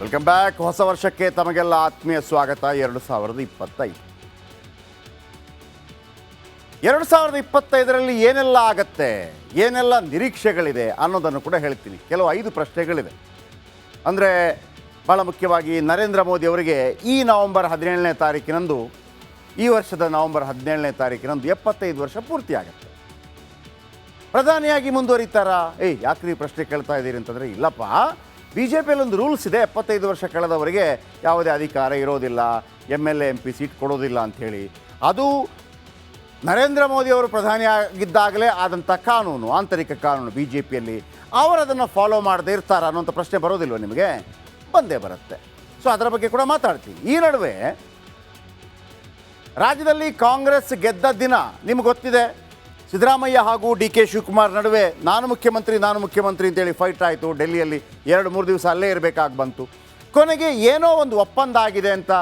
Welcome back ಹೊಸ ವರ್ಷಕ್ಕೆ ತಮಗೆಲ್ಲ ಆತ್ಮೀಯ ಸ್ವಾಗತ. ಎರಡು ಸಾವಿರದ ಇಪ್ಪತ್ತೈದು. ಎರಡು ಸಾವಿರದ ಇಪ್ಪತ್ತೈದರಲ್ಲಿ ಏನೆಲ್ಲ ಆಗತ್ತೆ? ಏನೆಲ್ಲ ನಿರೀಕ್ಷೆಗಳಿದೆ ಅನ್ನೋದನ್ನು ಕೂಡ ಹೇಳ್ತೀನಿ. ಕೆಲವು ಐದು ಪ್ರಶ್ನೆಗಳಿದೆ ಅಂದರೆ ಭಾಳ ಮುಖ್ಯವಾಗಿ ನರೇಂದ್ರ ಮೋದಿ ಅವರಿಗೆ ಈ ನವೆಂಬರ್ ಹದಿನೇಳನೇ ತಾರೀಕಿನಂದು, ಈ ವರ್ಷದ ನವೆಂಬರ್ ಹದಿನೇಳನೇ ತಾರೀಕಿನಂದು ಎಪ್ಪತ್ತೈದು ವರ್ಷ ಪೂರ್ತಿ ಆಗುತ್ತೆ. ಪ್ರಧಾನಿಯಾಗಿ ಮುಂದುವರಿತಾರಾ? ಏಯ್ ಯಾಕೆ ನೀವು ಪ್ರಶ್ನೆ ಕೇಳ್ತಾ ಇದ್ದೀರಿ ಅಂತಂದರೆ, ಇಲ್ಲಪ್ಪ. ಬಿ ಜೆ ಪಿಯಲ್ಲಿ ಒಂದು ರೂಲ್ಸ್ ಇದೆ, ಎಪ್ಪತ್ತೈದು ವರ್ಷ ಕಳೆದವರಿಗೆ ಯಾವುದೇ ಅಧಿಕಾರ ಇರೋದಿಲ್ಲ, M L A, M P seat ಕೊಡೋದಿಲ್ಲ ಅಂಥೇಳಿ ಅದು ನರೇಂದ್ರ ಮೋದಿ ಅವರು ಪ್ರಧಾನಿಯಾಗಿದ್ದಾಗಲೇ ಆದಂಥ ಕಾನೂನು, ಆಂತರಿಕ ಕಾನೂನು ಬಿ ಜೆ ಪಿಯಲ್ಲಿ ಅವರು ಅದನ್ನು ಫಾಲೋ ಮಾಡದೇ ಇರ್ತಾರ ಅನ್ನೋಂಥ ಪ್ರಶ್ನೆ ಬರೋದಿಲ್ವ ನಿಮಗೆ? ಬಂದೇ ಬರುತ್ತೆ. ಸೊ ಅದರ ಬಗ್ಗೆ ಕೂಡ ಮಾತಾಡ್ತೀನಿ. ಈ ನಡುವೆ ರಾಜ್ಯದಲ್ಲಿ ಕಾಂಗ್ರೆಸ್ ಗೆದ್ದ ದಿನ ನಿಮ್ಗೆ ಗೊತ್ತಿದೆ? ಸಿದ್ದರಾಮಯ್ಯ ಹಾಗೂ ಡಿ ಕೆ ಶಿವಕುಮಾರ್ ನಡುವೆ ನಾನು ಮುಖ್ಯಮಂತ್ರಿ ನಾನು ಮುಖ್ಯಮಂತ್ರಿ ಅಂತೇಳಿ ಫೈಟ್ ಆಯಿತು. ಡೆಲ್ಲಿಯಲ್ಲಿ ಎರಡು, ಮೂರು ದಿವಸ ಅಲ್ಲೇ ಇರಬೇಕಾಗಿ ಬಂತು. ಕೊನೆಗೆ ಏನೋ ಒಂದು ಒಪ್ಪಂದ ಆಗಿದೆ ಅಂತ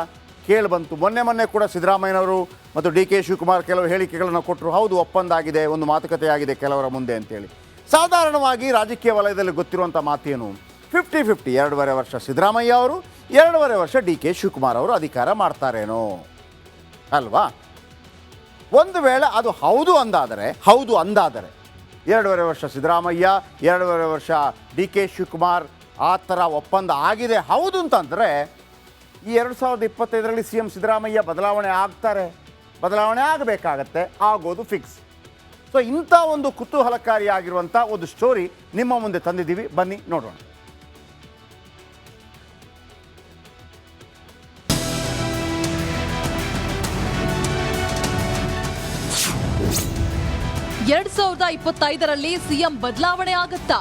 ಕೇಳಿ ಬಂತು. ಮೊನ್ನೆ ಮೊನ್ನೆ ಕೂಡ ಸಿದ್ದರಾಮಯ್ಯನವರು ಮತ್ತು ಡಿ ಕೆ ಶಿವಕುಮಾರ್ ಕೆಲವು ಹೇಳಿಕೆಗಳನ್ನು ಕೊಟ್ಟರು ಹೌದು ಒಪ್ಪಂದ ಆಗಿದೆ ಒಂದು ಮಾತುಕತೆ ಆಗಿದೆ ಕೆಲವರ ಮುಂದೆ ಅಂತೇಳಿ. ಸಾಧಾರಣವಾಗಿ ರಾಜಕೀಯ ವಲಯದಲ್ಲಿ ಗೊತ್ತಿರುವಂಥ ಮಾತೇನು? ಫಿಫ್ಟಿ ಫಿಫ್ಟಿ ಎರಡೂವರೆ ವರ್ಷ ಸಿದ್ದರಾಮಯ್ಯ ಅವರು, ಎರಡೂವರೆ ವರ್ಷ ಡಿ ಕೆ ಶಿವಕುಮಾರ್ ಅವರು ಅಧಿಕಾರ ಮಾಡ್ತಾರೇನೋ? ಅಲ್ವಾ? ಒಂದು ವೇಳೆ ಅದು ಹೌದು ಅಂದಾದರೆ ಹೌದು ಅಂದಾದರೆ, ಎರಡೂವರೆ ವರ್ಷ ಸಿದ್ದರಾಮಯ್ಯ, ಎರಡೂವರೆ ವರ್ಷ ಡಿ ಕೆ ಶಿವಕುಮಾರ್ ಆ ಥರ ಒಪ್ಪಂದ ಆಗಿದೆ, ಹೌದು ಅಂತಂದರೆ, ಈ ಎರಡು ಸಾವಿರದ ಇಪ್ಪತ್ತೈದರಲ್ಲಿ ಸಿ ಎಂ ಸಿದ್ದರಾಮಯ್ಯ ಬದಲಾವಣೆ ಆಗ್ತಾರೆ. ಬದಲಾವಣೆ ಆಗಬೇಕಾಗತ್ತೆ, ಆಗೋದು ಫಿಕ್ಸ್ ಸೊ ಇಂಥ ಒಂದು ಕುತೂಹಲಕಾರಿಯಾಗಿರುವಂಥ ಒಂದು ಸ್ಟೋರಿ ನಿಮ್ಮ ಮುಂದೆ ತಂದಿದ್ದೀವಿ. ಬನ್ನಿ, ನೋಡೋಣ. ಎರಡ್ ಸಾವಿರದ ಇಪ್ಪತ್ತೈದರಲ್ಲಿ ಸಿಎಂ ಬದಲಾವಣೆ ಆಗತ್ತಾ?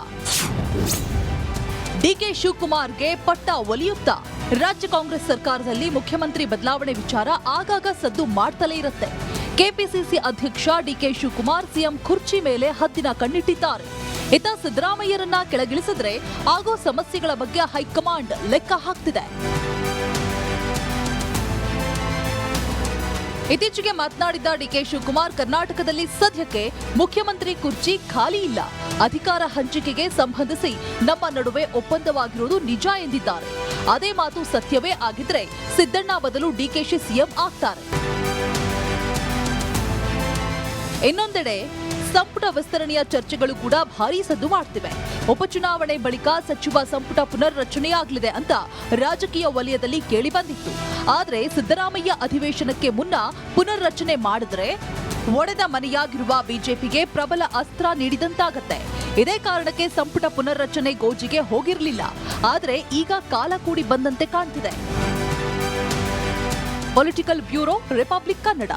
ಡಿಕೆ ಶಿವಕುಮಾರ್ಗೆ ಪಟ್ಟ ಒಲಿಯುತ್ತಾ? ರಾಜ್ಯ ಕಾಂಗ್ರೆಸ್ ಸರ್ಕಾರದಲ್ಲಿ ಮುಖ್ಯಮಂತ್ರಿ ಬದಲಾವಣೆ ವಿಚಾರ ಆಗಾಗ ಸದ್ದು ಮಾಡ್ತಲೇ ಇರುತ್ತೆ. ಕೆಪಿಸಿಸಿ ಅಧ್ಯಕ್ಷ ಡಿಕೆ ಶಿವಕುಮಾರ್ ಸಿಎಂ ಕುರ್ಚಿ ಮೇಲೆ ಹದ್ದಿನ ಕಣ್ಣಿಟ್ಟಿದ್ದಾರೆ. ಇತ ಸಿದ್ದರಾಮಯ್ಯರನ್ನ ಕೆಳಗಿಳಿಸಿದ್ರೆ ಆಗೋ ಸಮಸ್ಯೆಗಳ ಬಗ್ಗೆ ಹೈಕಮಾಂಡ್ ಲೆಕ್ಕ ಹಾಕ್ತಿದೆ. ಇತ್ತೀಚೆಗೆ ಮಾತನಾಡಿದ್ದ ಡಿಕೆ ಶಿವಕುಮಾರ್, ಕರ್ನಾಟಕದಲ್ಲಿ ಸದ್ಯಕ್ಕೆ ಮುಖ್ಯಮಂತ್ರಿ ಕುರ್ಚಿ ಖಾಲಿ ಇಲ್ಲ. ಅಧಿಕಾರ ಹಂಚಿಕೆಗೆ ಸಂಬಂಧಿಸಿ ನಮ್ಮ ನಡುವೆ ಒಪ್ಪಂದವಾಗಿರುವುದು ನಿಜ ಎಂದಿದ್ದಾರೆ. ಅದೇ ಮಾತು ಸತ್ಯವೇ ಆಗಿದ್ರೆ ಸಿದ್ದಣ್ಣ ಬದಲು ಡಿಕೆಶಿ ಸಿಎಂ ಆಗ್ತಾರೆ. ಇನ್ನೊಂದೆಡೆ ಸಂಪುಟ ವಿಸ್ತರಣೆಯ ಚರ್ಚೆಗಳು ಕೂಡ ಭಾರೀ ಸದ್ದು ಮಾಡ್ತಿವೆ. ಉಪಚುನಾವಣೆ ಬಳಿಕ ಸಚಿವ ಸಂಪುಟ ಪುನರ್ರಚನೆಯಾಗಲಿದೆ ಅಂತ ರಾಜಕೀಯ ವಲಯದಲ್ಲಿ ಕೇಳಿಬಂದಿತ್ತು ಆದರೆ ಸಿದ್ದರಾಮಯ್ಯ ಅಧಿವೇಶನಕ್ಕೆ ಮುನ್ನ ಪುನರ್ರಚನೆ ಮಾಡಿದ್ರೆ ಒಡೆದ ಮನೆಯಾಗಿರುವ ಬಿಜೆಪಿಗೆ ಪ್ರಬಲ ಅಸ್ತ್ರ ನೀಡಿದಂತಾಗತ್ತೆ. ಇದೇ ಕಾರಣಕ್ಕೆ ಸಂಪುಟ ಪುನರ್ರಚನೆ ಗೋಜಿಗೆ ಹೋಗಿರಲಿಲ್ಲ. ಆದರೆ ಈಗ ಕಾಲ ಕೂಡಿ ಬಂದಂತೆ ಕಾಣ್ತಿದೆ. Political bureau, republic Kannada.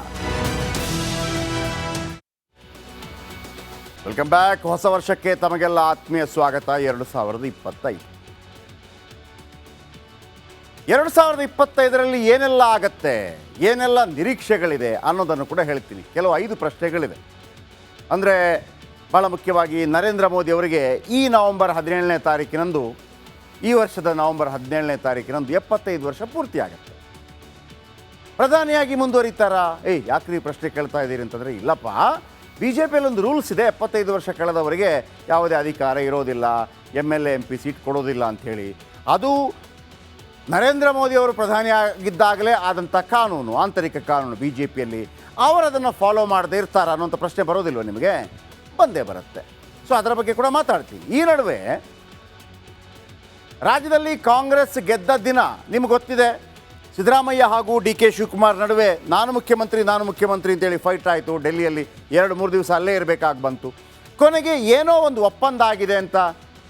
Welcome back. ಹೊಸ ವರ್ಷಕ್ಕೆ ತಮಗೆಲ್ಲ ಆತ್ಮೀಯ ಸ್ವಾಗತ. ಎರಡು ಸಾವಿರದ ಇಪ್ಪತ್ತೈದು. ಎರಡು ಸಾವಿರದ ಇಪ್ಪತ್ತೈದರಲ್ಲಿ ಏನೆಲ್ಲ ಆಗತ್ತೆ, ಏನೆಲ್ಲ ನಿರೀಕ್ಷೆಗಳಿದೆ ಅನ್ನೋದನ್ನು ಕೂಡ ಹೇಳ್ತೀನಿ. ಕೆಲವು ಐದು ಪ್ರಶ್ನೆಗಳಿದೆ ಅಂದರೆ ಭಾಳ ಮುಖ್ಯವಾಗಿ ನರೇಂದ್ರ ಮೋದಿ ಅವರಿಗೆ ಈ ನವೆಂಬರ್ ಹದಿನೇಳನೇ ತಾರೀಕಿನಂದು, ಈ ವರ್ಷದ ನವೆಂಬರ್ ಹದಿನೇಳನೇ ತಾರೀಕಿನಂದು ಎಪ್ಪತ್ತೈದು ವರ್ಷ ಪೂರ್ತಿ ಆಗುತ್ತೆ. ಪ್ರಧಾನಿಯಾಗಿ ಮುಂದುವರಿತಾರಾ? ಏಯ್ ಯಾಕ್ರಿ ಪ್ರಶ್ನೆ ಕೇಳ್ತಾ ಇದ್ದೀರಿ ಅಂತಂದರೆ, ಇಲ್ಲಪ್ಪ. ಬಿ ಜೆ ಪಿಯಲ್ಲಿ ಒಂದು ರೂಲ್ಸ್ ಇದೆ, ಎಪ್ಪತ್ತೈದು ವರ್ಷ ಕಳೆದವರಿಗೆ ಯಾವುದೇ ಅಧಿಕಾರ ಇರೋದಿಲ್ಲ, M L A, M P seat ಕೊಡೋದಿಲ್ಲ ಅಂಥೇಳಿ. ಅದು ನರೇಂದ್ರ ಮೋದಿ ಅವರು ಪ್ರಧಾನಿಯಾಗಿದ್ದಾಗಲೇ ಆದಂಥ ಕಾನೂನು, ಆಂತರಿಕ ಕಾನೂನು ಬಿ ಜೆ ಪಿಯಲ್ಲಿ ಅವರು ಅದನ್ನು ಫಾಲೋ ಮಾಡದೇ ಇರ್ತಾರ ಅನ್ನೋಂಥ ಪ್ರಶ್ನೆ ಬರೋದಿಲ್ವ ನಿಮಗೆ? ಬಂದೇ ಬರುತ್ತೆ. ಸೊ, ಅದರ ಬಗ್ಗೆ ಕೂಡ ಮಾತಾಡ್ತೀನಿ. ಈ ನಡುವೆ ರಾಜ್ಯದಲ್ಲಿ ಕಾಂಗ್ರೆಸ್ ಗೆದ್ದ ದಿನ ನಿಮ್ಗೆ ಗೊತ್ತಿದೆ? ಸಿದ್ದರಾಮಯ್ಯ ಹಾಗೂ ಡಿ ಕೆ ಶಿವಕುಮಾರ್ ನಡುವೆ ನಾನು ಮುಖ್ಯಮಂತ್ರಿ ನಾನು ಮುಖ್ಯಮಂತ್ರಿ ಅಂತೇಳಿ ಫೈಟ್ ಆಯಿತು. ಡೆಲ್ಲಿಯಲ್ಲಿ ಎರಡು, ಮೂರು ದಿವಸ ಅಲ್ಲೇ ಇರಬೇಕಾಗಿ ಬಂತು. ಕೊನೆಗೆ ಏನೋ ಒಂದು ಒಪ್ಪಂದ ಆಗಿದೆ ಅಂತ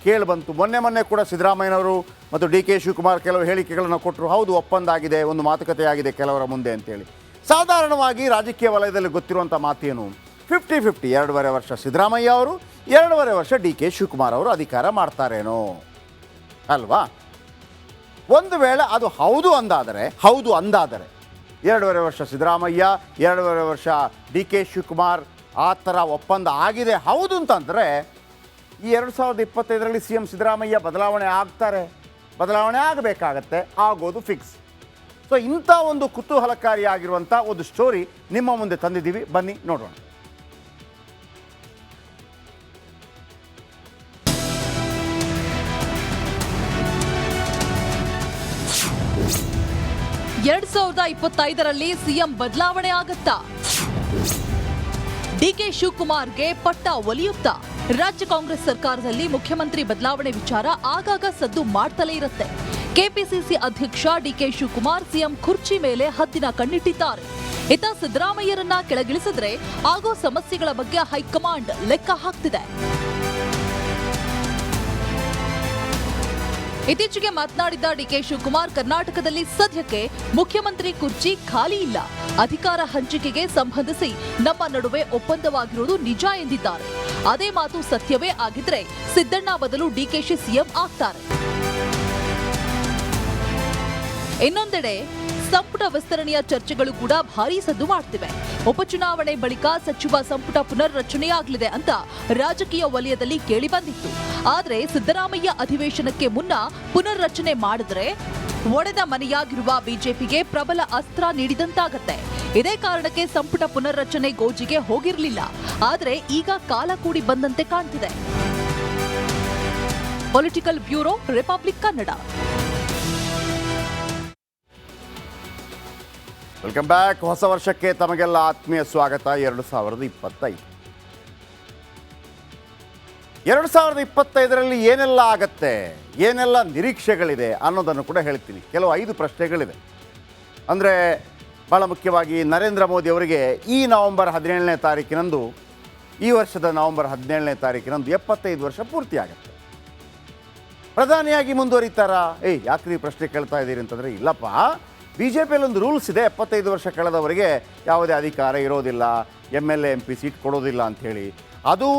ಕೇಳಿ ಬಂತು ಮೊನ್ನೆ ಮೊನ್ನೆ ಕೂಡ ಸಿದ್ದರಾಮಯ್ಯನವರು ಮತ್ತು ಡಿ ಕೆ ಶಿವಕುಮಾರ್ ಕೆಲವು ಹೇಳಿಕೆಗಳನ್ನು ಕೊಟ್ಟರು ಹೌದು ಒಪ್ಪಂದ ಆಗಿದೆ ಒಂದು ಮಾತುಕತೆ ಆಗಿದೆ ಕೆಲವರ ಮುಂದೆ ಅಂತೇಳಿ. ಸಾಧಾರಣವಾಗಿ ರಾಜಕೀಯ ವಲಯದಲ್ಲಿ ಗೊತ್ತಿರುವಂಥ ಮಾತೇನು? ಫಿಫ್ಟಿ ಫಿಫ್ಟಿ ಎರಡೂವರೆ ವರ್ಷ ಸಿದ್ದರಾಮಯ್ಯ ಅವರು, ಎರಡೂವರೆ ವರ್ಷ ಡಿ ಕೆ ಶಿವಕುಮಾರ್ ಅವರು ಅಧಿಕಾರ ಮಾಡ್ತಾರೇನೋ? ಅಲ್ವಾ? ಒಂದು ವೇಳೆ ಅದು ಹೌದು ಅಂದಾದರೆ ಹೌದು ಅಂದಾದರೆ, ಎರಡೂವರೆ ವರ್ಷ ಸಿದ್ದರಾಮಯ್ಯ, ಎರಡೂವರೆ ವರ್ಷ ಡಿ ಕೆ ಶಿವಕುಮಾರ್ ಆ ಥರ ಒಪ್ಪಂದ ಆಗಿದೆ, ಹೌದು ಅಂತಂದರೆ ಈ ಎರಡು ಸಾವಿರದ ಇಪ್ಪತ್ತೈದರಲ್ಲಿ ಸಿ ಎಂ ಸಿದ್ದರಾಮಯ್ಯ ಬದಲಾವಣೆ ಆಗ್ತಾರೆ. ಬದಲಾವಣೆ ಆಗಬೇಕಾಗತ್ತೆ, ಆಗೋದು ಫಿಕ್ಸ್ ಸೊ ಇಂಥ ಒಂದು ಕುತೂಹಲಕಾರಿಯಾಗಿರುವಂಥ ಒಂದು ಸ್ಟೋರಿ ನಿಮ್ಮ ಮುಂದೆ ತಂದಿದ್ದೀವಿ. ಬನ್ನಿ, ನೋಡೋಣ. ಎರಡ್ ಸಾವಿರದ ಇಪ್ಪತ್ತೈದರಲ್ಲಿ ಸಿಎಂ ಬದಲಾವಣೆ ಆಗತ್ತಾ? ಡಿಕೆ ಶಿವಕುಮಾರ್ಗೆ ಪಟ್ಟ ಒಲಿಯುತ್ತಾ? ರಾಜ್ಯ ಕಾಂಗ್ರೆಸ್ ಸರ್ಕಾರದಲ್ಲಿ ಮುಖ್ಯಮಂತ್ರಿ ಬದಲಾವಣೆ ವಿಚಾರ ಆಗಾಗ ಸದ್ದು ಮಾಡ್ತಲೇ ಇರುತ್ತೆ. ಕೆಪಿಸಿಸಿ ಅಧ್ಯಕ್ಷ ಡಿಕೆ ಶಿವಕುಮಾರ್ ಸಿಎಂ ಕುರ್ಚಿ ಮೇಲೆ ಹದ್ದಿನ ಕಣ್ಣಿಟ್ಟಿದ್ದಾರೆ. ಇತ ಸಿದ್ದರಾಮಯ್ಯರನ್ನ ಕೆಳಗಿಳಿಸಿದ್ರೆ ಆಗೋ ಸಮಸ್ಯೆಗಳ ಬಗ್ಗೆ ಹೈಕಮಾಂಡ್ ಲೆಕ್ಕ ಹಾಕ್ತಿದೆ. ಇತ್ತೀಚೆಗೆ ಮಾತನಾಡಿದ್ದ ಡಿಕೆ ಶಿವಕುಮಾರ್, ಕರ್ನಾಟಕದಲ್ಲಿ ಸದ್ಯಕ್ಕೆ ಮುಖ್ಯಮಂತ್ರಿ ಕುರ್ಚಿ ಖಾಲಿ ಇಲ್ಲ. ಅಧಿಕಾರ ಹಂಚಿಕೆಗೆ ಸಂಬಂಧಿಸಿ ನಮ್ಮ ನಡುವೆ ಒಪ್ಪಂದವಾಗಿರುವುದು ನಿಜ ಎಂದಿದ್ದಾರೆ. ಅದೇ ಮಾತು ಸತ್ಯವೇ ಆಗಿದ್ರೆ ಸಿದ್ದಣ್ಣ ಬದಲು ಡಿಕೆಶಿ ಸಿಎಂ ಆಗ್ತಾರೆ. ಇನ್ನೊಂದೆಡೆ ಸಂಪುಟ ವಿಸ್ತರಣೆಯ ಚರ್ಚೆಗಳು ಕೂಡ ಭಾರೀ ಸದ್ದು ಮಾಡ್ತಿವೆ. ಉಪಚುನಾವಣೆ ಬಳಿಕ ಸಚಿವ ಸಂಪುಟ ಪುನರ್ರಚನೆಯಾಗಲಿದೆ ಅಂತ ರಾಜಕೀಯ ವಲಯದಲ್ಲಿ ಕೇಳಿಬಂದಿತ್ತು. ಆದರೆ ಸಿದ್ದರಾಮಯ್ಯ ಅಧಿವೇಶನಕ್ಕೆ ಮುನ್ನ ಪುನರ್ರಚನೆ ಮಾಡಿದ್ರೆ ಒಡೆದ ಮನೆಯಾಗಿರುವ ಬಿಜೆಪಿಗೆ ಪ್ರಬಲ ಅಸ್ತ್ರ ನೀಡಿದಂತಾಗತ್ತೆ. ಇದೇ ಕಾರಣಕ್ಕೆ ಸಂಪುಟ ಪುನರ್ರಚನೆ ಗೋಜಿಗೆ ಹೋಗಿರಲಿಲ್ಲ. ಆದರೆ ಈಗ ಕಾಲ ಕೂಡಿ ಬಂದಂತೆ ಕಾಣ್ತಿದೆ. Political bureau, republic Kannada. Welcome back ಹೊಸ ವರ್ಷಕ್ಕೆ ತಮಗೆಲ್ಲ ಆತ್ಮೀಯ ಸ್ವಾಗತ. ಎರಡು ಸಾವಿರದ ಇಪ್ಪತ್ತೈದು. ಎರಡು ಸಾವಿರದ ಇಪ್ಪತ್ತೈದರಲ್ಲಿ ಏನೆಲ್ಲ ಆಗತ್ತೆ? ಏನೆಲ್ಲ ನಿರೀಕ್ಷೆಗಳಿದೆ ಅನ್ನೋದನ್ನು ಕೂಡ ಹೇಳ್ತೀನಿ. ಕೆಲವು ಐದು ಪ್ರಶ್ನೆಗಳಿದೆ ಅಂದರೆ ಭಾಳ ಮುಖ್ಯವಾಗಿ ನರೇಂದ್ರ ಮೋದಿ ಅವರಿಗೆ ಈ ನವೆಂಬರ್ ಹದಿನೇಳನೇ ತಾರೀಕಿನಂದು, ಈ ವರ್ಷದ ನವೆಂಬರ್ ಹದಿನೇಳನೇ ತಾರೀಕಿನಂದು ಎಪ್ಪತ್ತೈದು ವರ್ಷ ಪೂರ್ತಿ ಆಗುತ್ತೆ. ಪ್ರಧಾನಿಯಾಗಿ ಮುಂದುವರಿತಾರಾ? ಏಯ್ ಯಾಕೆ ಈ ಪ್ರಶ್ನೆ ಕೇಳ್ತಾ ಇದ್ದೀರಿ ಅಂತಂದರೆ, ಇಲ್ಲಪ್ಪ. ಬಿ ಜೆ ಪಿಯಲ್ಲಿ ಒಂದು ರೂಲ್ಸ್ ಇದೆ, ಎಪ್ಪತ್ತೈದು ವರ್ಷ ಕಳೆದವರಿಗೆ ಯಾವುದೇ ಅಧಿಕಾರ ಇರೋದಿಲ್ಲ, M L A, M P seat ಕೊಡೋದಿಲ್ಲ ಅಂಥೇಳಿ. ಅದು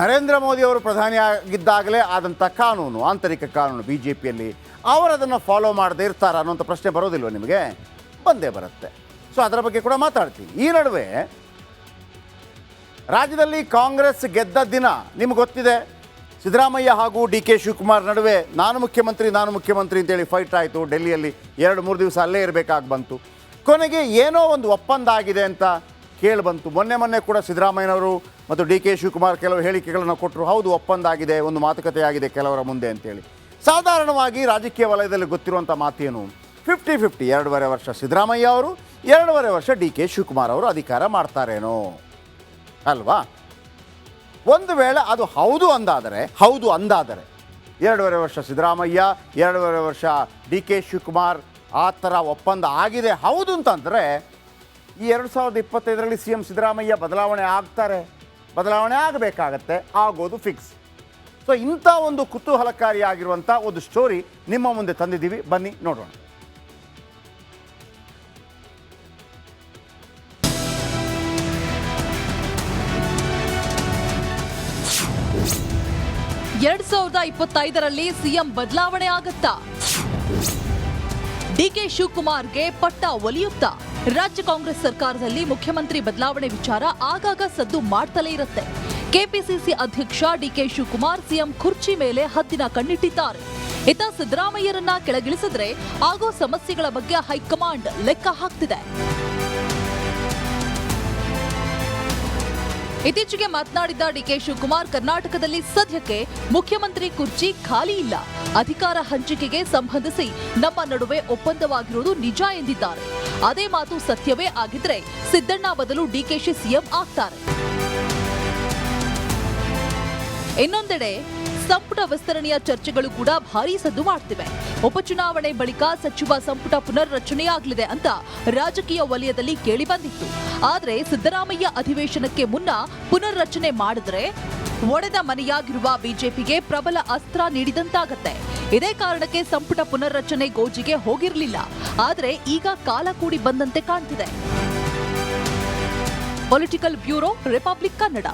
ನರೇಂದ್ರ ಮೋದಿ ಅವರು ಪ್ರಧಾನಿಯಾಗಿದ್ದಾಗಲೇ ಆದಂಥ ಕಾನೂನು, ಆಂತರಿಕ ಕಾನೂನು ಬಿ ಜೆ ಪಿಯಲ್ಲಿ ಅವರು ಅದನ್ನು ಫಾಲೋ ಮಾಡದೇ ಇರ್ತಾರ ಅನ್ನೋಂಥ ಪ್ರಶ್ನೆ ಬರೋದಿಲ್ವ ನಿಮಗೆ? ಬಂದೇ ಬರುತ್ತೆ. ಸೊ ಅದರ ಬಗ್ಗೆ ಕೂಡ ಮಾತಾಡ್ತೀನಿ. ಈ ನಡುವೆ ರಾಜ್ಯದಲ್ಲಿ ಕಾಂಗ್ರೆಸ್ ಗೆದ್ದ ದಿನ ನಿಮ್ಗೆ ಗೊತ್ತಿದೆ? ಸಿದ್ದರಾಮಯ್ಯ ಹಾಗೂ ಡಿ ಕೆ ಶಿವಕುಮಾರ್ ನಡುವೆ ನಾನು ಮುಖ್ಯಮಂತ್ರಿ ನಾನು ಮುಖ್ಯಮಂತ್ರಿ ಅಂತೇಳಿ ಫೈಟ್ ಆಯಿತು. ಡೆಲ್ಲಿಯಲ್ಲಿ ಎರಡು, ಮೂರು ದಿವಸ ಅಲ್ಲೇ ಇರಬೇಕಾಗಿ ಬಂತು. ಕೊನೆಗೆ ಏನೋ ಒಂದು ಒಪ್ಪಂದ ಆಗಿದೆ ಅಂತ ಕೇಳಿ ಬಂತು. ಮೊನ್ನೆ ಮೊನ್ನೆ ಕೂಡ ಸಿದ್ದರಾಮಯ್ಯನವರು ಮತ್ತು ಡಿ ಕೆ ಶಿವಕುಮಾರ್ ಕೆಲವು ಹೇಳಿಕೆಗಳನ್ನು ಕೊಟ್ಟರು ಹೌದು ಒಪ್ಪಂದ ಆಗಿದೆ ಒಂದು ಮಾತುಕತೆ ಆಗಿದೆ ಕೆಲವರ ಮುಂದೆ ಅಂತೇಳಿ. ಸಾಧಾರಣವಾಗಿ ರಾಜಕೀಯ ವಲಯದಲ್ಲಿ ಗೊತ್ತಿರುವಂಥ ಮಾತೇನು? ಫಿಫ್ಟಿ ಫಿಫ್ಟಿ ಎರಡೂವರೆ ವರ್ಷ ಸಿದ್ದರಾಮಯ್ಯ ಅವರು, ಎರಡೂವರೆ ವರ್ಷ ಡಿ ಕೆ ಶಿವಕುಮಾರ್ ಅವರು ಅಧಿಕಾರ ಮಾಡ್ತಾರೇನೋ? ಅಲ್ವಾ? ಒಂದು ವೇಳೆ ಅದು ಹೌದು ಅಂದಾದರೆ ಹೌದು ಅಂದಾದರೆ, ಎರಡೂವರೆ ವರ್ಷ ಸಿದ್ದರಾಮಯ್ಯ, ಎರಡೂವರೆ ವರ್ಷ ಡಿ ಕೆ ಶಿವಕುಮಾರ್ ಆ ಥರ ಒಪ್ಪಂದ ಆಗಿದೆ, ಹೌದು ಅಂತಂದರೆ, ಈ ಎರಡು ಸಾವಿರದ ಇಪ್ಪತ್ತೈದರಲ್ಲಿ ಸಿ ಎಂ ಸಿದ್ದರಾಮಯ್ಯ ಬದಲಾವಣೆ ಆಗ್ತಾರೆ. ಬದಲಾವಣೆ ಆಗಬೇಕಾಗತ್ತೆ, ಆಗೋದು ಫಿಕ್ಸ್ ಸೊ ಇಂಥ ಒಂದು ಕುತೂಹಲಕಾರಿಯಾಗಿರುವಂಥ ಒಂದು ಸ್ಟೋರಿ ನಿಮ್ಮ ಮುಂದೆ ತಂದಿದ್ದೀವಿ. ಬನ್ನಿ, ನೋಡೋಣ. ಎರಡ್ ಸಾವಿರದ ಇಪ್ಪತ್ತೈದರಲ್ಲಿ ಸಿಎಂ ಬದಲಾವಣೆ ಆಗತ್ತಾ? ಡಿಕೆ ಶಿವಕುಮಾರ್ಗೆ ಪಟ್ಟ ಒಲಿಯುತ್ತಾ? ರಾಜ್ಯ ಕಾಂಗ್ರೆಸ್ ಸರ್ಕಾರದಲ್ಲಿ ಮುಖ್ಯಮಂತ್ರಿ ಬದಲಾವಣೆ ವಿಚಾರ ಆಗಾಗ ಸದ್ದು ಮಾಡ್ತಲೇ ಇರುತ್ತೆ. ಕೆಪಿಸಿಸಿ ಅಧ್ಯಕ್ಷ ಡಿಕೆ ಶಿವಕುಮಾರ್ ಸಿಎಂ ಕುರ್ಚಿ ಮೇಲೆ ಹದ್ದಿನ ಕಣ್ಣಿಟ್ಟಿದ್ದಾರೆ. ಇತ ಸಿದ್ದರಾಮಯ್ಯರನ್ನ ಕೆಳಗಿಳಿಸಿದ್ರೆ ಆಗೋ ಸಮಸ್ಯೆಗಳ ಬಗ್ಗೆ ಹೈಕಮಾಂಡ್ ಲೆಕ್ಕ ಹಾಕ್ತಿದೆ. ಇತ್ತೀಚೆಗೆ ಮಾತನಾಡಿದ್ದ ಡಿಕೆ ಶಿವಕುಮಾರ್, ಕರ್ನಾಟಕದಲ್ಲಿ ಸದ್ಯಕ್ಕೆ ಮುಖ್ಯಮಂತ್ರಿ ಕುರ್ಚಿ ಖಾಲಿ ಇಲ್ಲ. ಅಧಿಕಾರ ಹಂಚಿಕೆಗೆ ಸಂಬಂಧಿಸಿ ನಮ್ಮ ನಡುವೆ ಒಪ್ಪಂದವಾಗಿರುವುದು ನಿಜ ಎಂದಿದ್ದಾರೆ. ಅದೇ ಮಾತು ಸತ್ಯವೇ ಆಗಿದ್ರೆ ಸಿದ್ದಣ್ಣ ಬದಲು ಡಿಕೆಶಿ ಸಿಎಂ ಆಗ್ತಾರೆ. ಇನ್ನೊಂದೆಡೆ ಸಂಪುಟ ವಿಸ್ತರಣೆಯ ಚರ್ಚೆಗಳು ಕೂಡ ಭಾರೀ ಸದ್ದು ಮಾಡ್ತಿವೆ. ಉಪಚುನಾವಣೆ ಬಳಿಕ ಸಚಿವ ಸಂಪುಟ ಪುನರ್ರಚನೆಯಾಗಲಿದೆ ಅಂತ ರಾಜಕೀಯ ವಲಯದಲ್ಲಿ ಕೇಳಿಬಂದಿತ್ತು ಆದರೆ ಸಿದ್ದರಾಮಯ್ಯ ಅಧಿವೇಶನಕ್ಕೆ ಮುನ್ನ ಪುನರ್ರಚನೆ ಮಾಡಿದ್ರೆ ಒಡೆದ ಮನೆಯಾಗಿರುವ ಬಿಜೆಪಿಗೆ ಪ್ರಬಲ ಅಸ್ತ್ರ ನೀಡಿದಂತಾಗತ್ತೆ. ಇದೇ ಕಾರಣಕ್ಕೆ ಸಂಪುಟ ಪುನರ್ರಚನೆ ಗೋಜಿಗೆ ಹೋಗಿರಲಿಲ್ಲ. ಆದರೆ ಈಗ ಕಾಲ ಕೂಡಿ ಬಂದಂತೆ ಕಾಣ್ತಿದೆ. Political bureau, republic Kannada.